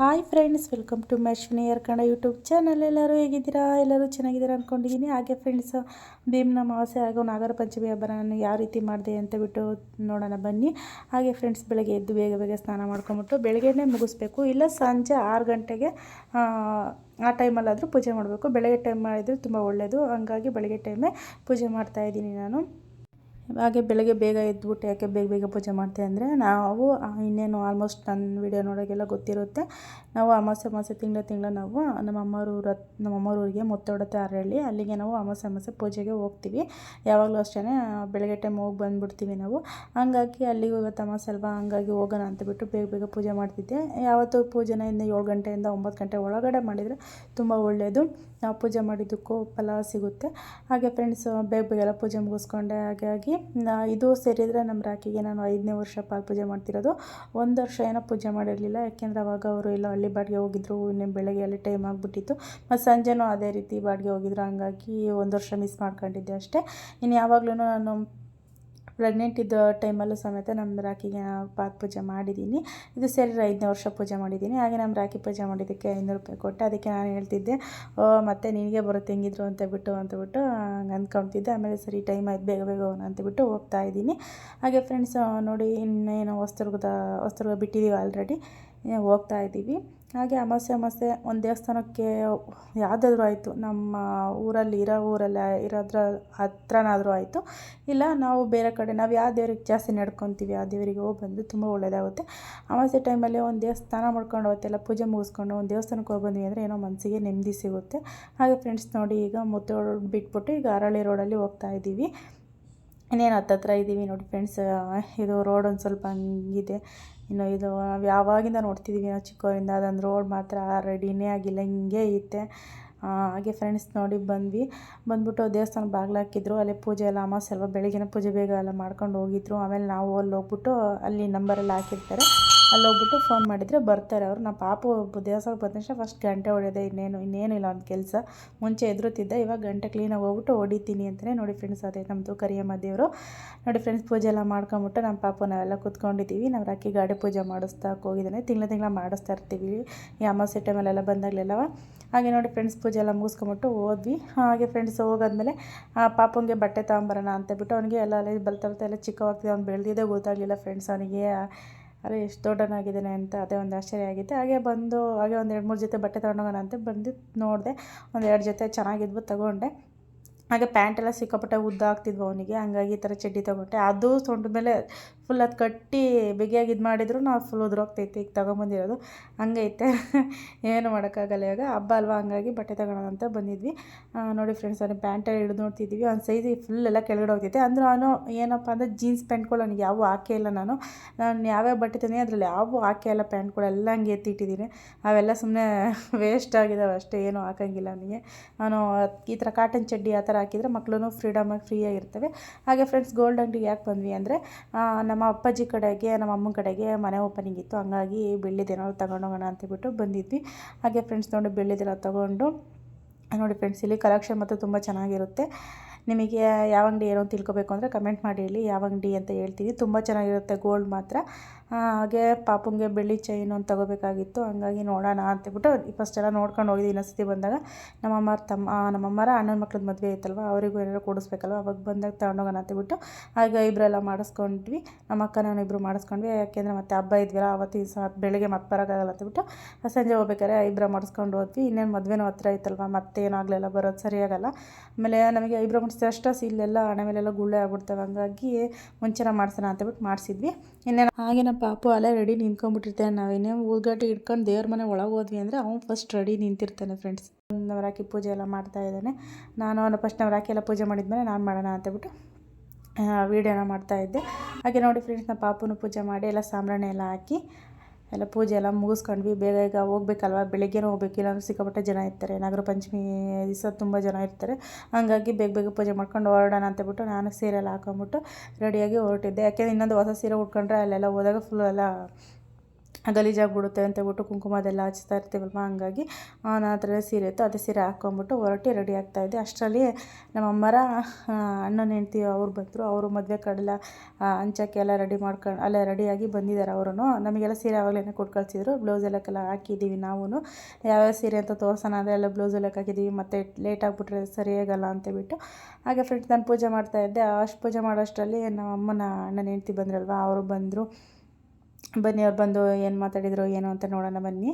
Hi friends, welcome to Meshwini Kannada YouTube channel. ಎಲ್ಲರೂ ಹೇಗಿದ್ದೀರಾ? ಎಲ್ಲರೂ ಚೆನ್ನಾಗಿದ್ದೀರಾ ಅಂದ್ಕೊಂಡಿದ್ದೀನಿ ಹಾಗೆ ಫ್ರೆಂಡ್ಸ್ ಭೀಮ್ನ ಅಮಾವಾಸ್ಯೆ ಹಾಗೂ ನಾಗರ ಪಂಚಮಿ ಹಬ್ಬನ ನಾನು ಯಾವ ರೀತಿ ಮಾಡಿದೆ ಅಂತ ಬಿಟ್ಟು ನೋಡೋಣ ಬನ್ನಿ. ಹಾಗೆ ಫ್ರೆಂಡ್ಸ್, ಬೆಳಗ್ಗೆ ಎದ್ದು ಬೇಗ ಬೇಗ ಸ್ನಾನ ಮಾಡ್ಕೊಂಬಿಟ್ಟು ಬೆಳಗ್ಗೆನೇ ಮುಗಿಸ್ಬೇಕು. ಇಲ್ಲ ಸಂಜೆ ಆರು ಗಂಟೆಗೆ, ಆ ಟೈಮಲ್ಲಾದರೂ ಪೂಜೆ ಮಾಡಬೇಕು. ಬೆಳಗ್ಗೆ ಟೈಮ್ ಮಾಡಿದರೆ ತುಂಬ ಒಳ್ಳೆಯದು ಹಂಗಾಗಿ ಬೆಳಗ್ಗೆ ಟೈಮೇ ಪೂಜೆ ಮಾಡ್ತಾಯಿದ್ದೀನಿ ನಾನು. ಹಾಗೆ ಬೆಳಗ್ಗೆ ಬೇಗ ಎದ್ಬಿಟ್ಟು ಯಾಕೆ ಬೇಗ ಬೇಗ ಪೂಜೆ ಮಾಡ್ತೀವಿ ಅಂದರೆ ನಾವು ಇನ್ನೇನು ಆಲ್ಮೋಸ್ಟ್ ನನ್ನ ವಿಡಿಯೋ ನೋಡೋಕ್ಕೆಲ್ಲ ಗೊತ್ತಿರುತ್ತೆ. ನಾವು ಅಮಾವಾಸ್ಯೆ ಅಮಾಸ್ಯೆ ತಿಂಗಳ ತಿಂಗಳ ನಾವು ನಮ್ಮ ಅಮ್ಮವ್ರ ಊರ ನಮ್ಮ ಅಮ್ಮವ್ರ ಊರಿಗೆ ಅರಳ್ಳಿ. ಅಲ್ಲಿಗೆ ನಾವು ಅಮಾವಾಸ್ಯೆ ಅಮಾಸೆ ಪೂಜೆಗೆ ಹೋಗ್ತೀವಿ. ಯಾವಾಗಲೂ ಅಷ್ಟೇ, ಬೆಳಗ್ಗೆ ಟೈಮ್ ಹೋಗಿ ಬಂದುಬಿಡ್ತೀವಿ ನಾವು. ಹಂಗಾಗಿ ಅಲ್ಲಿಗೆ ಇವತ್ತು ಅಮಾಸೆ ಅಲ್ವಾ? ಹಂಗಾಗಿ ಹೋಗೋಣ ಅಂತ ಬಿಟ್ಟು ಬೇಗ ಬೇಗ ಪೂಜೆ ಮಾಡ್ತಿದ್ದೆ. ಯಾವತ್ತೂ ಪೂಜೆನ ಇಂದ ಏಳು ಗಂಟೆಯಿಂದ ಒಂಬತ್ತು ಗಂಟೆ ಒಳಗಡೆ ಮಾಡಿದರೆ ತುಂಬ ಒಳ್ಳೆಯದು ನಾವು ಪೂಜೆ ಮಾಡಿದ್ದಕ್ಕೂ ಫಲ ಸಿಗುತ್ತೆ. ಹಾಗೆ ಫ್ರೆಂಡ್ಸ್ ಬೇಗ ಬೇಗ ಎಲ್ಲ ಪೂಜೆ ಮುಗಿಸ್ಕೊಂಡೆ. ಹಾಗಾಗಿ ಇದು ಸೇರಿದರೆ ನಮ್ಮ ರಾಖಿಗೆ ನಾನು ಐದನೇ ವರ್ಷ ಪಾಲ್ ಪೂಜೆ ಮಾಡ್ತಿರೋದು. ಒಂದು ವರ್ಷ ಏನೋ ಪೂಜೆ ಮಾಡಿರಲಿಲ್ಲ, ಯಾಕೆಂದರೆ ಅವಾಗ ಅವರು ಎಲ್ಲ ಹಳ್ಳಿ ಬಾಡಿಗೆ ಹೋಗಿದ್ರು, ಇನ್ನು ಬೆಳಗ್ಗೆ ಅಲ್ಲಿ ಟೈಮ್ ಆಗಿಬಿಟ್ಟಿತ್ತು. ಮತ್ತು ಸಂಜೆನೂ ಅದೇ ರೀತಿ ಬಾಡಿಗೆ ಹೋಗಿದ್ರು, ಹಂಗಾಗಿ ಒಂದು ವರ್ಷ ಮಿಸ್ ಮಾಡ್ಕೊಂಡಿದ್ದೆ ಅಷ್ಟೇ. ಇನ್ನು ಯಾವಾಗಲೂ ನಾನು ಪ್ರೆಗ್ನೆಂಟ್ ಇದ್ದ ಟೈಮಲ್ಲೂ ಸಮೇತ ನಮ್ಮ ರಾಖಿಗೆ ಪಾದ ಪೂಜೆ ಮಾಡಿದ್ದೀನಿ ಇದು ಸರಿ ಐದನೇ ವರ್ಷ ಪೂಜೆ ಮಾಡಿದ್ದೀನಿ ಹಾಗೆ ನಮ್ಮ ರಾಖಿ ಪೂಜೆ ಮಾಡಿದ್ದಕ್ಕೆ ಐನೂರು ರೂಪಾಯಿ ಕೊಟ್ಟೆ ಅದಕ್ಕೆ ನಾನು ಹೇಳ್ತಿದ್ದೆ ಮತ್ತೆ ನಿನಗೆ ಬರುತ್ತೆ ಹೆಂಗಿದ್ರು ಅಂತ ಬಿಟ್ಟು ಅಂತ ಬಿಟ್ಟು, ಹಂಗೆ ಅಂದ್ಕೊಳ್ತಿದ್ದೆ ಆಮೇಲೆ ಸರಿ ಟೈಮ್ ಆಯ್ತು, ಬೇಗ ಬೇಗ ಹೋಗೋಣ ಅಂತ ಬಿಟ್ಟು ಹೋಗ್ತಾ ಇದ್ದೀನಿ ಹಾಗೆ ಫ್ರೆಂಡ್ಸ್ ನೋಡಿ, ಇನ್ನೇನು ಹೊಸದುರ್ಗದ ಹೊಸದುರ್ಗ ಬಿಟ್ಟಿದ್ದೀವಿ ಆಲ್ರೆಡಿ ಹೋಗ್ತಾ ಇದ್ದೀವಿ. ಹಾಗೆ ಅಮಾವಾಸ್ಯೆ ಅಮಾವಾಸ್ಯೆ ಒಂದು ದೇವಸ್ಥಾನಕ್ಕೆ ಯಾವುದಾದ್ರೂ ಆಯಿತು. ನಮ್ಮ ಊರಲ್ಲಿ ಇರೋ ಊರಲ್ಲಿ ಇರೋದ್ರ ಹತ್ರನಾದರೂ ಆಯಿತು. ಇಲ್ಲ, ನಾವು ಬೇರೆ ಕಡೆ, ನಾವು ಯಾವ ದೇವ್ರಿಗೆ ಜಾಸ್ತಿ ನಡ್ಕೊತೀವಿ, ಆ ದೇವರಿಗೆ ಹೋಗಿ ಬಂದು ತುಂಬ ಒಳ್ಳೆಯದಾಗುತ್ತೆ ಅಮಾವಾಸ್ಯೆ ಟೈಮಲ್ಲಿ ಒಂದು ದೇವಸ್ಥಾನ ಮಾಡ್ಕೊಂಡು ಅವತ್ತೆಲ್ಲ ಪೂಜೆ ಮುಗಿಸ್ಕೊಂಡು ಒಂದು ದೇವಸ್ಥಾನಕ್ಕೆ ಹೋಗಿ ಬಂದ್ವಿ ಅಂದರೆ ಏನೋ ಮನಸ್ಸಿಗೆ ನೆಮ್ಮದಿ ಸಿಗುತ್ತೆ. ಹಾಗೆ ಫ್ರೆಂಡ್ಸ್ ನೋಡಿ ಈಗ ಮುತ್ತೋಡ್ ಬಿಟ್ಬಿಟ್ಟು ಈಗ ಅರಳಿ ರೋಡಲ್ಲಿ ಹೋಗ್ತಾ ಇದ್ದೀವಿ. ಇನ್ನೇನು ಹತ್ತತ್ರ ಇದ್ದೀವಿ ನೋಡಿ ಫ್ರೆಂಡ್ಸ್ ಇದು ರೋಡ್ ಒಂದು ಸ್ವಲ್ಪ ಹಂಗಿದೆ. ಇನ್ನು ಇದು ನಾವು ಯಾವಾಗಿಂದ ನೋಡ್ತಿದ್ದೀವಿ ನಾವು ಚಿಕ್ಕವರಿಂದ, ಅದೊಂದು ರೋಡ್ ಮಾತ್ರ ರೆಡಿನೇ ಆಗಿಲ್ಲ, ಹಿಂಗೆ ಐತೆ. ಹಾಗೆ ಫ್ರೆಂಡ್ಸ್ ನೋಡಿ ಬಂದ್ವಿ. ಬಂದ್ಬಿಟ್ಟು ದೇವಸ್ಥಾನ ಬಾಗಿಲು ಹಾಕಿದ್ರು. ಅಲ್ಲಿ ಪೂಜೆ ಎಲ್ಲ ಅಮಾವಾಸ್ಯೆ ಅಲ್ವಾ ಬೆಳಗ್ಗೆನೇ ಪೂಜೆ ಬೇಗ ಎಲ್ಲ ಮಾಡ್ಕೊಂಡು ಹೋಗಿದ್ರು. ಆಮೇಲೆ ನಾವು ಅಲ್ಲಿ ಹೋಗ್ಬಿಟ್ಟು ಅಲ್ಲಿ ನಂಬರೆಲ್ಲ ಹಾಕಿರ್ತಾರೆ. ಅಲ್ಲಿ ಹೋಗ್ಬಿಟ್ಟು ಫೋನ್ ಮಾಡಿದರೆ ಬರ್ತಾರೆ ಅವರು. ನಮ್ಮ ಪಾಪು ದೇವಸ್ಥಾನಕ್ಕೆ ಬಂದ ತಕ್ಷಣ ಫಸ್ಟ್ ಗಂಟೆ ಹೊಡೆಯೋದೆ ಇನ್ನೇನು ಇನ್ನೇನು ಇಲ್ಲ ಒಂದು ಕೆಲಸ. ಮುಂಚೆ ಎದುರುತ್ತಿದ್ದೆ ಇವಾಗ ಗಂಟೆ ಕ್ಲೀನಾಗಿ ಹೋಗ್ಬಿಟ್ಟು ಹೊಡಿತೀನಿ ಅಂತಲೇ ನೋಡಿ ಫ್ರೆಂಡ್ಸ್ ಅದೇ ನಮ್ಮದು ಕರಿಯಮ್ಮ ದೇವರು. ನೋಡಿ ಫ್ರೆಂಡ್ಸ್ ಪೂಜೆ ಎಲ್ಲ ಮಾಡ್ಕೊಂಬಿಟ್ಟು ನಮ್ಮ ಪಾಪು ನಾವೆಲ್ಲ ಕೂತ್ಕೊಂಡಿದ್ದೀವಿ ನಾವು ರಾಕಿ ಗಾಡಿ ಪೂಜೆ ಮಾಡಿಸ್ತಾ ಹೋಗಿದ್ದಾನೆ. ತಿಂಗಳ ತಿಂಗಳ ಮಾಡಿಸ್ತಾ ಇರ್ತೀವಿ. ಈ ಅಮಾವಾಸ್ಯೆ ಟೈಮಲ್ಲೆಲ್ಲ ಬಂದಾಗಲೆಲ್ಲವ. ಹಾಗೆ ನೋಡಿ ಫ್ರೆಂಡ್ಸ್ ಪೂಜೆ ಎಲ್ಲ ಮುಗಿಸ್ಕೊಂಬಿಟ್ಟು ಹೋದ್ವಿ. ಹಾಗೆ ಫ್ರೆಂಡ್ಸ್ ಹೋಗಾದ್ಮೇಲೆ ಪಾಪಂಗೆ ಬಟ್ಟೆ ತಗೊಂಬರೋಣ ಅಂತ ಬಿಟ್ಟು ಅವನಿಗೆ ಎಲ್ಲ ಅಲ್ಲಿ ಬರ್ತಾ ಎಲ್ಲ ಚಿಕ್ಕವಾಗ್ತಿದೆ, ಅವ್ನು ಬೆಳೆದಿದ್ದೆ ಗೊತ್ತಾಗಲಿಲ್ಲ ಫ್ರೆಂಡ್ಸ್ ಅವನಿಗೆ. ಅರೆ ಎಷ್ಟು ದೊಡ್ಡನಾಗಿದ್ದಾನೆ ಅಂತ ಅದೇ ಒಂದು ಆಶ್ಚರ್ಯ ಆಗಿತ್ತು. ಹಾಗೆ ಬಂದು, ಹಾಗೆ ಒಂದು ಎರಡು ಮೂರು ಜೊತೆ ಬಟ್ಟೆ ತೊಗೊಂಡೋಗೋಣ ಅಂತ ಬಂದು ನೋಡಿದೆ. ಒಂದು ಎರಡು ಜೊತೆ ಚೆನ್ನಾಗಿದ್ವು ತಗೊಂಡೆ. ಹಾಗೆ ಪ್ಯಾಂಟ್ ಎಲ್ಲ ಸಿಕ್ಕಾಪಟ್ಟೆ ಉದ್ದ ಆಗ್ತಿದ್ವು ಅವನಿಗೆ. ಹಂಗಾಗಿ ಈ ಥರ ಚಡ್ಡಿ ತೊಗೊಂಡೆ. ಅದು ತೊಂಡ ಮೇಲೆ ಫುಲ್ ಅದು ಕಟ್ಟಿ ಬಿಗಿಯಾಗಿ ಇದು ಮಾಡಿದ್ರು ನಾವು ಫುಲ್ ಉದುರೋಗ್ತೈತೆ ಈಗ ತೊಗೊಂಬಂದಿರೋದು. ಹಂಗೈತೆ ಏನು ಮಾಡೋಕ್ಕಾಗಲ್ಲ ಇವಾಗ. ಹಬ್ಬ ಅಲ್ವಾ? ಹಂಗಾಗಿ ಬಟ್ಟೆ ತಗೊಳ್ಳೋಣ ಅಂತ ಬಂದಿದ್ವಿ. ನೋಡಿ ಫ್ರೆಂಡ್ಸ್ ಅವನಿಗೆ ಪ್ಯಾಂಟಲ್ಲಿ ಹಿಡಿದು ನೋಡ್ತಿದ್ವಿ. ಒಂದು ಸೈಜ್ ಫುಲ್ ಎಲ್ಲ ಕೆಳಗಡೆ ಹೋಗ್ತೈತೆ. ಅಂದ್ರೆ ನಾನು ಏನಪ್ಪ ಅಂದರೆ ಜೀನ್ಸ್ ಪ್ಯಾಂಟ್ಗಳು ನನಗೆ ಯಾವ ಹಾಕೇ ಇಲ್ಲ ನಾನು. ನಾನು ಯಾವ್ಯಾವ ಬಟ್ಟೆ ತಾನೇ ಅದರಲ್ಲಿ ಯಾವ ಹಾಕೇ ಇಲ್ಲ ಪ್ಯಾಂಟ್ಗಳು ಎಲ್ಲ ಹಂಗೆ ಎತ್ತಿಟ್ಟಿದ್ದೀನಿ ಅವೆಲ್ಲ ಸುಮ್ಮನೆ ವೇಸ್ಟ್ ಆಗಿದ್ದಾವೆ ಅಷ್ಟೇ. ಏನೂ ಹಾಕಂಗಿಲ್ಲ ನನಗೆ ನಾನು ಈ ಥರ ಕಾಟನ್ ಚಡ್ಡಿ ಆ ಥರ ಹಾಕಿದರೆ ಮಕ್ಕಳು ಫ್ರೀಡಮಾಗಿ ಫ್ರೀಯಾಗಿರ್ತವೆ ಹಾಗೆ ಫ್ರೆಂಡ್ಸ್ ಗೋಲ್ಡ್ ಅಂಗಡಿಗೆ ಯಾಕೆ ಬಂದ್ವಿ ಅಂದರೆ ನಮ್ಮ ಅಪ್ಪಾಜಿ ಕಡೆಗೆ, ನಮ್ಮ ಅಮ್ಮನ ಕಡೆಗೆ ಮನೆ ಓಪನಿಂಗ್ ಇತ್ತು. ಹಂಗಾಗಿ ಬೆಳ್ಳಿದೇನಾದ್ರು ತಗೊಂಡೋಗೋಣ ಅಂತಬಿಟ್ಟು ಬಂದಿದ್ವಿ. ಹಾಗೆ ಫ್ರೆಂಡ್ಸ್ ನೋಡಿ ಬೆಳ್ಳಿದೆಲ್ಲ ತೊಗೊಂಡು, ನೋಡಿ ಫ್ರೆಂಡ್ಸ್ ಇಲ್ಲಿ ಕಲೆಕ್ಷನ್ ಮಾತ್ರ ತುಂಬ ಚೆನ್ನಾಗಿರುತ್ತೆ. ನಿಮಗೆ ಯಾವ ಅಂಗಡಿ ಏನೋ ತಿಳ್ಕೊಬೇಕು ಅಂದರೆ ಕಮೆಂಟ್ ಮಾಡಿ ಹೇಳಿ, ಯಾವ ಅಂಗಡಿ ಅಂತ ಹೇಳ್ತೀನಿ. ತುಂಬ ಚೆನ್ನಾಗಿರುತ್ತೆ ಗೋಲ್ಡ್ ಮಾತ್ರ. ಹಾಗೆ ಪಾಪುಂಗೆ ಬೆಳ್ಳಿ ಚೈನ್ ಒಂದು ತಗೋಬೇಕಾಗಿತ್ತು. ಹಂಗಾಗಿ ನೋಡೋಣ ಅಂತೇಳ್ಬಿಟ್ಟು ಫಸ್ಟ್ ಎಲ್ಲ ನೋಡ್ಕೊಂಡು ಹೋಗಿದ್ವಿ ಇನ್ನೊಂದ್ಸತಿ ಬಂದಾಗ. ನಮ್ಮಮ್ಮರ ತಮ್ಮ ನಮ್ಮಮ್ಮರ ಅಣ್ಣನ ಮಕ್ಳದ್ದು ಮದುವೆ ಐತಲ್ವ, ಅವರಿಗೂ ಏನಾದ್ರು ಕೊಡಿಸ್ಬೇಕಲ್ವ, ಅವಾಗ ಬಂದಾಗ ತಗೊಂಡೋಗೋಣ ಅಂತೇಳ್ಬಿಟ್ಟು ಹಾಗೆ ಇಬ್ಬರೆಲ್ಲ ಮಾಡಿಸ್ಕೊಂಡ್ವಿ. ನಮ್ಮ ಅಕ್ಕ ನಾನು ಇಬ್ಬರು ಮಾಡಿಸ್ಕೊಂಡ್ವಿ. ಯಾಕೆಂದರೆ ಮತ್ತೆ ಹಬ್ಬ ಇದ್ವಲ್ಲ ಅವತ್ತು ಸಹ ಬೆಳಗ್ಗೆ ಮತ್ತೆ ಬರೋಕ್ಕಾಗಲ್ಲ ಆ ಸಂಜೆ ಹೋಗ್ಬೇಕಾದ್ರೆ ಐಬ್ರೋ ಮಾಡಿಸ್ಕೊಂಡು ಹೋದ್ವಿ. ಇನ್ನೇನು ಮದುವೆನೂ ಹತ್ರ ಐತಲ್ವ, ಮತ್ತೆ ಏನಾಗಲಿಲ್ಲ ಬರೋದು ಸರಿಯಾಗಲ್ಲ. ಆಮೇಲೆ ನಮಗೆ ಐಬ್ರೋ ಮಾಡಿಸಿದ ಅಷ್ಟು ಇಲ್ಲೆಲ್ಲ ಹಣೆ ಮೇಲೆಲ್ಲ ಗುಳ್ಳೆ ಆಗ್ಬಿಡ್ತವೆ. ಹಂಗಾಗಿ ಮುಂಚೆನ ಮಾಡ್ಸೋಣ ಅಂತೇಳ್ಬಿಟ್ಟು ಮಾಡಿಸಿದ್ವಿ. ಇನ್ನೇನು ಹಾಗೆ ನಮ್ಮ ಪಾಪು ಅಲ್ಲೇ ರೆಡಿ ನಿಂತ್ಕೊಂಡ್ಬಿಟ್ಟಿರ್ತಾನೆ. ನಾವೇನೇ ಊದ್ಗಟ್ಟಿ ಇಟ್ಕೊಂಡು ದೇವ್ರ ಮನೆ ಒಳಗೆ ಹೋದ್ವಿ ಅಂದರೆ ಅವ್ನು ಫಸ್ಟ್ ರೆಡಿ ನಿಂತಿರ್ತಾನೆ ಫ್ರೆಂಡ್ಸ್ ನವರಾಕಿ ಪೂಜೆ ಎಲ್ಲ ಮಾಡ್ತಾ ಇದ್ದಾನೆ. ನಾನು ಫಸ್ಟ್ ನವರಾಕಿ ಎಲ್ಲ ಪೂಜೆ ಮಾಡಿದ್ಮೇಲೆ ನಾನು ಮಾಡೋಣ ಅಂತಬಿಟ್ಟು ವೀಡಿಯೋನ ಮಾಡ್ತಾಯಿದ್ದೆ ಹಾಗೆ ನೋಡಿ ಫ್ರೆಂಡ್ಸ್ ನಮ್ಮ ಪಾಪುನು ಪೂಜೆ ಮಾಡಿ ಎಲ್ಲ ಸಾಂಬ್ರಾಣಿ ಎಲ್ಲ ಹಾಕಿ ಎಲ್ಲ ಪೂಜೆ ಎಲ್ಲ ಮುಗಿಸ್ಕೊಂಡ್ವಿ. ಬೇಗ ಈಗ ಹೋಗ್ಬೇಕಲ್ವ? ಬೆಳಿಗ್ಗೆನೂ ಹೋಗ್ಬೇಕು. ಇಲ್ಲಾಂದ್ರೆ ಸಿಕ್ಕಾಪಟ್ಟೆ ಜನ ಇರ್ತಾರೆ. ನಾಗರ ಪಂಚಮಿ ದಿವಸ ತುಂಬ ಜನ ಇರ್ತಾರೆ. ಹಾಗಾಗಿ ಬೇಗ ಬೇಗ ಪೂಜೆ ಮಾಡ್ಕೊಂಡು ಹೊರಡೋಣ ಅಂತಬಿಟ್ಟು ನಾನು ಸೀರೆ ಎಲ್ಲ ಹಾಕೊಂಬಿಟ್ಟು ರೆಡಿಯಾಗಿ ಹೊರಟಿದ್ದೆ. ಯಾಕೆಂದರೆ ಇನ್ನೊಂದು ಹೊಸ ಸೀರೆ ಉಟ್ಕೊಂಡ್ರೆ ಅಲ್ಲೆಲ್ಲ ಹೋದಾಗ ಫುಲ್ ಎಲ್ಲ ಗಲೀಜಾಗ್ಬಿಡುತ್ತೆ ಅಂತ ಹೇಳ್ಬಿಟ್ಟು ಕುಂಕುಮದೆಲ್ಲ ಹಚ್ತಾ ಇರ್ತೀವಲ್ವ? ಹಂಗಾಗಿ ನಾನು ಆ ಥರ ಸೀರೆ ಇತ್ತು, ಅದೇ ಸೀರೆ ಹಾಕ್ಕೊಂಬಿಟ್ಟು ಹೊರಟಿ ರೆಡಿ ಆಗ್ತಾಯಿದ್ದೆ ಅಷ್ಟರಲ್ಲಿ ನಮ್ಮ ಅಮ್ಮರ ಅಣ್ಣನ ಹೆಂಡ್ತಿ ಅವ್ರು ಬಂದರು. ಅವರು ಮದುವೆ ಕಡೆಲ್ಲ ಹಂಚಕ್ಕೆ ಎಲ್ಲ ರೆಡಿ ಮಾಡ್ಕೊಂಡು ಅಲ್ಲೇ ರೆಡಿಯಾಗಿ ಬಂದಿದ್ದಾರೆ ಅವರು ನಮಗೆಲ್ಲ ಸೀರೆ ಆವಾಗಲೇ ಕೊಟ್ಟು ಕಳಿಸಿದ್ರು. ಬ್ಲೌಸ್ ಎಲ್ಲಕ್ಕೆಲ್ಲ ಹಾಕಿದ್ದೀವಿ ನಾವು ಯಾವ್ಯಾವ ಸೀರೆ ಅಂತ ತೋರ್ಸೋಣ ಅಂದರೆ ಎಲ್ಲ ಬ್ಲೌಸ್ ಎಲ್ಲ ಹಾಕಿದ್ದೀವಿ. ಮತ್ತು ಲೇಟ್ ಆಗಿಬಿಟ್ರೆ ಸರಿಯಾಗಲ್ಲ ಅಂತೇಳ್ಬಿಟ್ಟು ಹಾಗೆ ಫ್ರೆಂಡ್ಸ್ ನಾನು ಪೂಜೆ ಮಾಡ್ತಾಯಿದ್ದೆ ಅಷ್ಟು ಪೂಜೆ ಮಾಡೋಷ್ಟರಲ್ಲಿ ನಮ್ಮ ಅಮ್ಮನ ಅಣ್ಣನ ಹೆಂಡ್ತಿ ಬಂದ್ರಲ್ವ, ಅವರು ಬಂದರು. ಬನ್ನಿ, ಅವ್ರು ಬಂದು ಏನು ಮಾತಾಡಿದ್ರು, ಏನು ಅಂತ ನೋಡೋಣ ಬನ್ನಿ.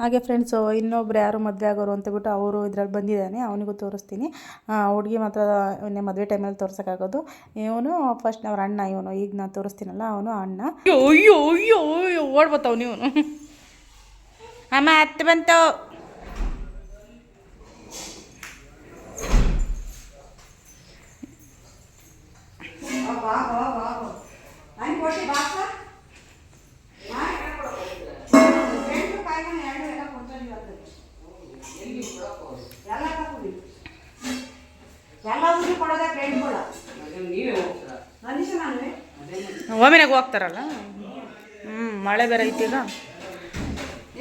ಹಾಗೆ ಫ್ರೆಂಡ್ಸು ಇನ್ನೊಬ್ರು ಯಾರು ಮದುವೆ ಆಗೋರು ಅಂತಬಿಟ್ಟು ಅವರು ಇದ್ರಲ್ಲಿ ಬಂದಿದ್ದಾನೆ, ಅವನಿಗೂ ತೋರಿಸ್ತೀನಿ. ಹುಡುಗಿ ಮಾತ್ರ ಇನ್ನೇ ಮದುವೆ ಟೈಮಲ್ಲಿ ತೋರ್ಸೋಕ್ಕಾಗೋದು. ಇವನು ಫಸ್ಟ್ ಅವ್ರ ಅಣ್ಣ, ಇವನು. ಈಗ ನಾನು ತೋರಿಸ್ತೀನಲ್ಲ, ಅವನು ಅಣ್ಣ. ಅಯ್ಯೋ ಅಯ್ಯೋ ಅಯ್ಯೋ, ಓಡ್ಬತ್ತಾವ ನೀವು ಅಮ್ಮ, ಹತ್ತು ಒಮ್ಮೆನಾಗ ಹೋಗ್ತಾರಲ್ಲ ಹ್ಞೂ ಮಳೆ ಬೇರೆ ಐತಿ ಈಗ.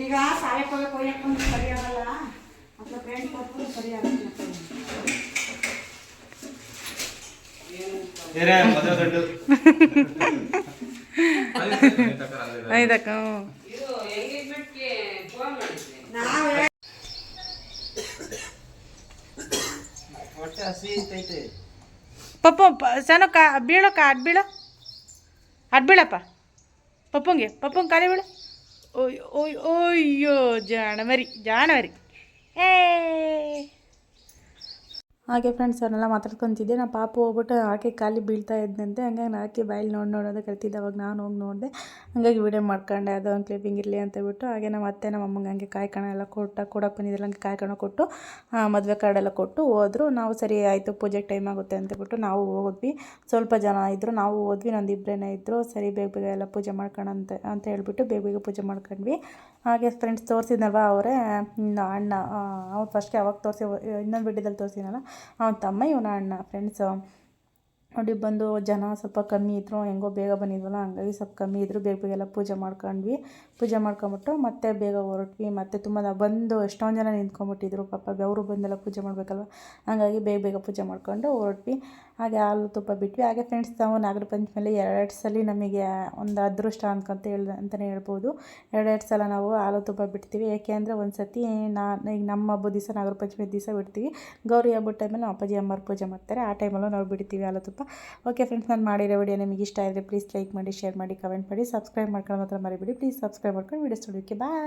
ಈಗ ಸಾಲೆ ಕೊಲೆ ಕೊಯ್ಯಕ್ಕೆ ಬಂದು ಸರಿ ಅಥವಾ ಫ್ರೆಂಡ್ ಕೊಟ್ಟು ಸರಿ ಆಗಲ್ಲ ಏನೇ ಮದುವೆ ಗಂಡು ಐದಕ್ಕ. ಹೊಟ್ಟೆ ಹಸಿ ಪಪ್ಪ ಸಣ್ಣ ಕಾ ಬೀಳೋ ಕಾ ಅಡ್ ಬೀಳೋ ಅಡ್ ಬೀಳಪ್ಪ ಪಪ್ಪಂಗೆ ಪಪ್ಪಂಗೆ ಕಾಲಿ ಬೀಳು. ಓಯ್ ಓಯ್ ಓಯ್ಯೋ ಜಾಣ ಮರಿ ಜಾಣ ಏ ಹಾಗೆ ಫ್ರೆಂಡ್ಸ್ ಅವನ್ನೆಲ್ಲ ಮಾತಾಡ್ಕೊತಿದ್ದೆ. ನಮ್ಮ ಪಾಪು ಹೋಗ್ಬಿಟ್ಟು ಆಕೆ ಕಾಲಿ ಬೀಳ್ತಾ ಇದ್ದಂತೆ ಹಂಗಾಗಿ ಆಕೆ ಬಾಯಲ್ಲಿ ನೋಡಿ ನೋಡೋದು ಕಲ್ತಿದ್ದೆ. ಅವಾಗ ನಾನು ಹೋಗಿ ನೋಡಿದೆ. ಹಂಗಾಗಿ ವಿಡಿಯೋ ಮಾಡ್ಕೊಂಡೆ. ಅದು ಒಂದು ಕ್ಲಿಪ್ಪಿಂಗ್ ಇರಲಿ ಅಂತ ಬಿಟ್ಟು ಹಾಗೆ ನಮ್ಮ ಅತ್ತೆ, ನಮ್ಮ ಅಮ್ಮಂಗೆ ಹಂಗೆ ಕಾಯಿ ಕಣ ಎಲ್ಲ ಕೊಟ್ಟ ಕೊಡೋಕೆ ಬಂದಿದ್ದಿಲ್ಲ ಹಂಗೆ ಕಾಯಿ ಕೊಟ್ಟು ಮದುವೆ ಕಾರ್ಡೆಲ್ಲ ಕೊಟ್ಟು ಹೋದ್ರು. ನಾವು ಸರಿ ಆಯಿತು, ಪೂಜೆಗೆ ಟೈಮ್ ಆಗುತ್ತೆ ಅಂತೇಳ್ಬಿಟ್ಟು ನಾವು ಹೋದ್ವಿ. ಸ್ವಲ್ಪ ಜನ ಇದ್ದರು ನಾವು ಹೋದ್ವಿ. ನಂದು ಇಬ್ಬರೇನೇ ಇದ್ದರು ಸರಿ, ಬೇಗ ಬೇಗ ಎಲ್ಲ ಪೂಜೆ ಮಾಡ್ಕೊಂಡಂತೆ ಅಂತ ಅಂತ ಹೇಳ್ಬಿಟ್ಟು ಬೇಗ ಬೇಗ ಪೂಜೆ ಮಾಡ್ಕೊಂಡ್ವಿ. ಹಾಗೆ ಫ್ರೆಂಡ್ಸ್ ತೋರಿಸಿದ್ನಲ್ವ ಅವರೇ ಅಣ್ಣ ಅವ್ನು ಫಸ್ಟ್ಗೆ ಅವಾಗ ತೋರಿಸಿ, ಇನ್ನೊಂದು ವಿಡಿಯೋದಲ್ಲಿ ತೋರಿಸಿದ್ನಲ್ಲ, ಅವ್ನ ತಮ್ಮ ಇವನ ಅಣ್ಣ ಫ್ರೆಂಡ್ಸ್ ನೋಡಿ ಬಂದು ಜನ ಸ್ವಲ್ಪ ಕಮ್ಮಿ ಇದ್ದರು ಹೆಂಗೋ ಬೇಗ ಬಂದಿದ್ವಲ್ಲ, ಹಂಗಾಗಿ ಸ್ವಲ್ಪ ಕಮ್ಮಿ ಇದ್ದರು ಬೇಗ ಬೇಗ ಎಲ್ಲ ಪೂಜೆ ಮಾಡ್ಕೊಂಡ್ವಿ. ಪೂಜೆ ಮಾಡ್ಕೊಂಬಿಟ್ಟು ಮತ್ತೆ ಬೇಗ ಹೊರಟ್ವಿ, ಮತ್ತೆ ತುಂಬ ಬಂದು ಎಷ್ಟೊಂದು ಜನ ನಿಂತ್ಕೊಂಡ್ಬಿಟ್ಟಿದ್ರು, ಪಾಪ ಅವರು ಬಂದೆಲ್ಲ ಪೂಜೆ ಮಾಡಬೇಕಲ್ವ, ಹಂಗಾಗಿ ಬೇಗ ಬೇಗ ಪೂಜೆ ಮಾಡ್ಕೊಂಡು ಹೊರಟ್ವಿ. ಹಾಗೆ ಹಾಲು ತುಪ್ಪ ಬಿಟ್ವಿ. ಹಾಗೆ ಫ್ರೆಂಡ್ಸ್ ನಾವು ನಾಗರ ಪಂಚಮಿಯಲ್ಲಿ ಎರಡೆರಡು ಸಲ ನಮಗೆ ಒಂದು ಅದೃಷ್ಟ ಅನ್ಕೊಂತ ಹೇಳ್ ಅಂತಲೇ ಹೇಳ್ಬೋದು. ಎರಡೆರಡು ಸಲ ನಾವು ಹಾಲು ತುಪ್ಪ ಬಿಡ್ತೀವಿ. ಏಕೆ ಅಂದರೆ ಒಂದು ಸತಿ ನಾ ಈಗ ನಮ್ಮ ಹಬ್ಬದ ದಿವಸ, ನಾಗರ ಪಂಚಮಿ ದಿವಸ ಬಿಡ್ತೀವಿ. ಗೌರಿ ಹಬ್ಬದ ಟೈಮಲ್ಲಿ ಅಪ್ಪಾಜಿ ಅಮ್ಮರು ಪೂಜೆ ಮಾಡ್ತಾರೆ. ಆ ಟೈಮಲ್ಲೂ ನಾವು ಬಿಡ್ತೀವಿ ಹಾಲು ತುಪ್ಪ. ಓಕೆ ಫ್ರೆಂಡ್ಸ್ ನಾನು ಮಾಡಿರೋ ವಿಡಿಯೋ ನಿಮಗೆ ಇಷ್ಟ ಆದರೆ ಪ್ಲೀಸ್ ಲೈಕ್ ಮಾಡಿ ಶೇರ್ ಮಾಡಿ ಕಮೆಂಟ್ ಮಾಡಿ ಸಬ್ಸ್ಕ್ರೈಬ್ ಮಾಡ್ಕೊಂಡು ಮಾತ್ರ ಮರಿಬೇಡಿ. ಪ್ಲೀಸ್ ಸಬ್ಸ್ಕ್ರೈಬ್ ಮಾಡ್ಕೊಂಡು ವಿಡಿಯೋಸ್ ನೋಡೋಕ್ಕೆ ಬಾಯ್